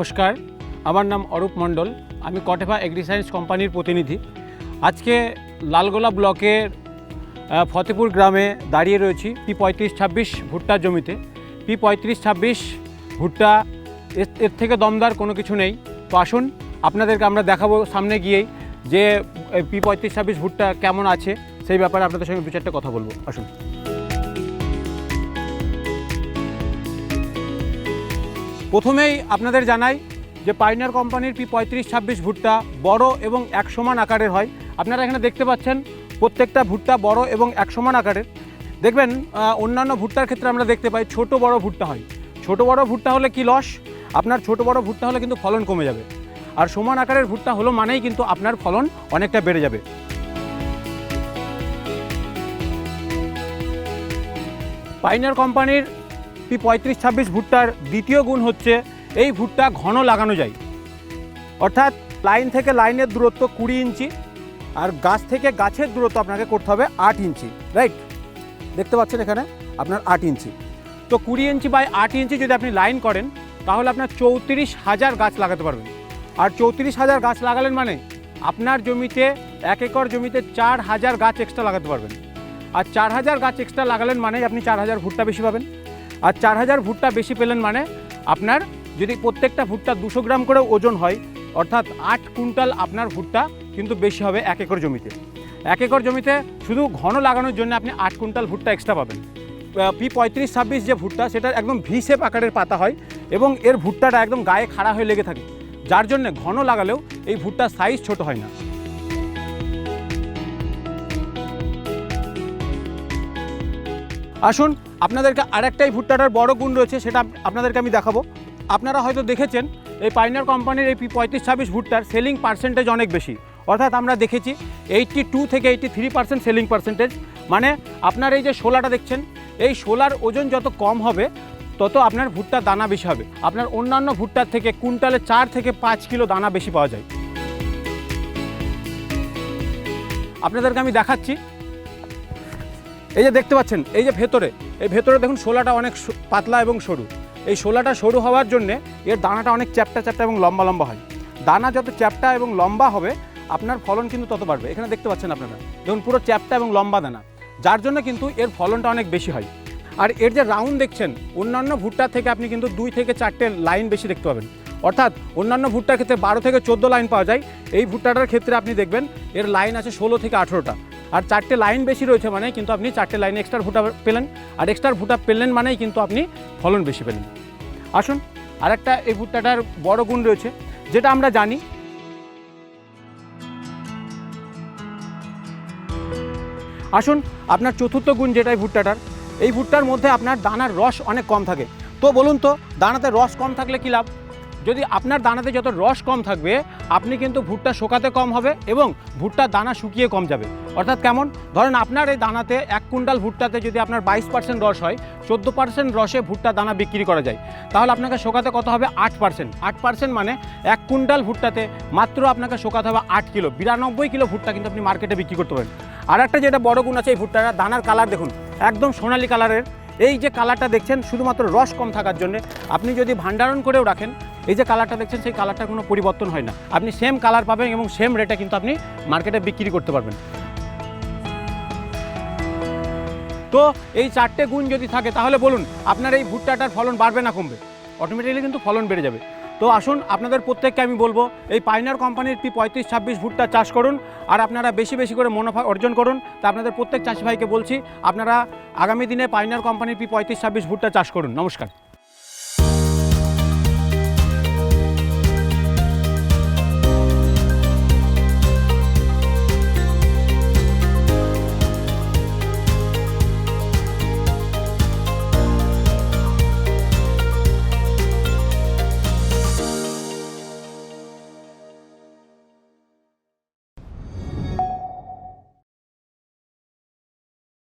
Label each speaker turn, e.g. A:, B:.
A: নমস্কার। আমার নাম অরূপ মণ্ডল। আমি কটেফা এগ্রিসায়েন্স কোম্পানির প্রতিনিধি। আজকে লালগোলা ব্লকের ফতেপুর গ্রামে দাঁড়িয়ে রয়েছি পি পঁয়ত্রিশ ছাব্বিশ ভুট্টার জমিতে। পি পঁয়ত্রিশ ছাব্বিশ ভুট্টা, এর- এর থেকে দমদার কোনো কিছু নেই। তো আসুন, আপনাদেরকে আমরা দেখাবো সামনে গিয়েই যে পি পঁয়ত্রিশ ছাব্বিশ ভুট্টা কেমন আছে, সেই ব্যাপারে আপনাদের সঙ্গে দু চারটে কথা বলব। আসুন। প্রথমেই আপনাদের জানাই যে পাইনার কোম্পানির পি পঁয়ত্রিশ, ছাব্বিশ ভুট্টা বড় এবং এক সমান আকারের হয়। আপনারা এখানে দেখতে পাচ্ছেন প্রত্যেকটা ভুট্টা বড় এবং এক সমান আকারের। দেখবেন অন্যান্য ভুট্টার ক্ষেত্রে আমরা দেখতে পাই ছোট বড় ভুট্টা হয়। ছোট বড় ভুট্টা হলে কি লস? আপনার ছোট বড় ভুট্টা হলে কিন্তু ফলন কমে যাবে। আর সমান আকারের ভুট্টা হলো মানেই কিন্তু আপনার ফলন অনেকটা বেড়ে যাবে। পাইনার কোম্পানির পি পঁয়ত্রিশ ছাব্বিশ ভুট্টার দ্বিতীয় গুণ হচ্ছে এই ভুট্টা ঘন লাগানো যায়। অর্থাৎ লাইন থেকে লাইনের দূরত্ব কুড়ি ইঞ্চি আর গাছ থেকে গাছের দূরত্ব আপনাকে করতে হবে আট ইঞ্চি রাইট দেখতে পাচ্ছেন এখানে আপনার আট ইঞ্চি। তো কুড়ি ইঞ্চি বাই আট ইঞ্চি যদি আপনি লাইন করেন, তাহলে আপনার চৌত্রিশ হাজার গাছ লাগাতে পারবেন। আর চৌত্রিশ হাজার গাছ লাগালেন মানে আপনার জমিতে এক একর জমিতে চার হাজার গাছ এক্সট্রা লাগাতে পারবেন। আর চার হাজার গাছ এক্সট্রা লাগালেন মানে আপনি চার হাজার ভুট্টা বেশি পাবেন। আর চার হাজার ভুট্টা বেশি পেলেন মানে আপনার যদি প্রত্যেকটা ভুট্টা দুশো গ্রাম করে ওজন হয়, অর্থাৎ আট কুইন্টাল আপনার ভুট্টা কিন্তু বেশি হবে এক একর জমিতে। এক একর জমিতে শুধু ঘন লাগানোর জন্য আপনি আট কুইন্টাল ভুট্টা এক্সট্রা পাবেন। পি পঁয়ত্রিশ, ছাব্বিশ যে ভুট্টা, সেটা একদম ভি শেপ আকারের পাতা হয় এবং এর ভুট্টাটা একদম গায়ে খাড়া হয়ে লেগে থাকে। যার জন্য ঘন লাগালেও এই ভুট্টার সাইজ ছোট হয় না। আসুন, আপনাদেরকে আরেকটাই ভুট্টাটার বড় গুণ রয়েছে, সেটা আপনাদেরকে আমি দেখাবো। আপনারা হয়তো দেখেছেন, এই পাইনার কোম্পানির এই পঁয়ত্রিশ ছাব্বিশ ভুট্টার সেলিং পার্সেন্টেজ অনেক বেশি। অর্থাৎ আমরা দেখেছি এইটটি টু থেকে eighty three percent selling percentage মানে আপনার এই যে শোলাটা দেখছেন, এই শোলার ওজন যত কম হবে, তত আপনার ভুট্টার দানা বেশি হবে। আপনার অন্যান্য ভুট্টার থেকে কুইন্টালে চার থেকে পাঁচ কিলো দানা বেশি পাওয়া যায়। আপনাদেরকে আমি দেখাচ্ছি এই যে দেখতে পাচ্ছেন, এই যে ভেতরে, এই ভেতরে দেখুন শোলাটা অনেক পাতলা এবং সরু। এই শোলাটা সরু হওয়ার জন্যে এর দানাটা অনেক চ্যাপটা চ্যাপটা এবং লম্বা লম্বা হয়। দানা যত চ্যাপটা এবং লম্বা হবে, আপনার ফলন কিন্তু তত বাড়বে। এখানে দেখতে পাচ্ছেন আপনারা, দেখুন পুরো চ্যাপটা এবং লম্বা দানা। যার জন্য কিন্তু এর ফলনটা অনেক বেশি হয়। আর এর যে রাউন্ড দেখছেন, অন্যান্য ভুট্টা থেকে আপনি কিন্তু দুই থেকে চারটে লাইন বেশি দেখতে পাবেন। অর্থাৎ অন্যান্য ভুট্টার ক্ষেত্রে বারো থেকে চোদ্দ লাইন পাওয়া যায়। এই ভুট্টাটার ক্ষেত্রে আপনি দেখবেন, এর লাইন আছে ষোলো থেকে আঠেরোটা। আর চারটে লাইন বেশি রয়েছে মানে কিন্তু আপনি চারটে লাইন এক্সট্রা ভুটা পেলেন। আর এক্সট্রা ভুটা পেলেন মানেই কিন্তু আপনি ফলন বেশি পেলেন। আসুন, আরেকটা এই ভুট্টাটার বড় গুণ রয়েছে, যেটা আমরা জানি। আসুন, আপনার চতুর্থ গুণ যেটা এই ভুট্টাটার, এই ভুট্টার মধ্যে আপনার দানার রস অনেক কম থাকে। তো বলুন তো, দানাতে রস কম থাকলে কী লাভ? যদি আপনার দানাতে যত রস কম থাকবে, আপনি কিন্তু ভুট্টা শোকাতে কম হবে এবং ভুট্টার দানা শুকিয়ে কম যাবে। অর্থাৎ কেমন? ধরেন আপনার এই দানাতে এক কুইন্টাল ভুট্টাতে যদি আপনার বাইশ পার্সেন্ট রস হয়, চোদ্দ পার্সেন্ট রসে ভুট্টা দানা বিক্রি করা যায়। তাহলে আপনাকে শোকাতে কত হবে? আট পার্সেন্ট আট পার্সেন্ট মানে এক কুইন্টাল ভুট্টাতে মাত্র আপনাকে শোকাতে হবে আট কিলো। বিরানব্বই কিলো ভুট্টা কিন্তু আপনি মার্কেটে বিক্রি করতে পারেন। আর একটা যেটা বড় গুণ আছে এই ভুট্টাটা, দানার কালার দেখুন, একদম সোনালি কালারের এই যে কালারটা দেখছেন, শুধুমাত্র রস কম থাকার জন্য। আপনি যদি ভান্ডারণ করেও রাখেন, এই যে কালারটা দেখছেন, সেই কালারটার কোনো পরিবর্তন হয় না। আপনি সেম কালার পাবেন এবং সেম রেটে কিন্তু আপনি মার্কেটে বিক্রি করতে পারবেন। তো এই চারটে গুণ যদি থাকে, তাহলে বলুন, আপনার এই ভুট্টাটার ফলন বাড়বে না কমবে? অটোমেটিক্যালি কিন্তু ফলন বেড়ে যাবে। তো আসুন, আপনাদের প্রত্যেককে আমি বলব, এই পাইনার কোম্পানির পি পঁয়ত্রিশ, ছাব্বিশ ভুট্টা চাষ করুন, আর আপনারা বেশি বেশি করে মুনাফা অর্জন করুন। তা আপনাদের প্রত্যেক চাষি ভাইকে বলছি, আপনারা আগামী দিনে পাইনার কোম্পানির পি পঁয়ত্রিশ ছাব্বিশ ভুট্টা চাষ করুন। নমস্কার।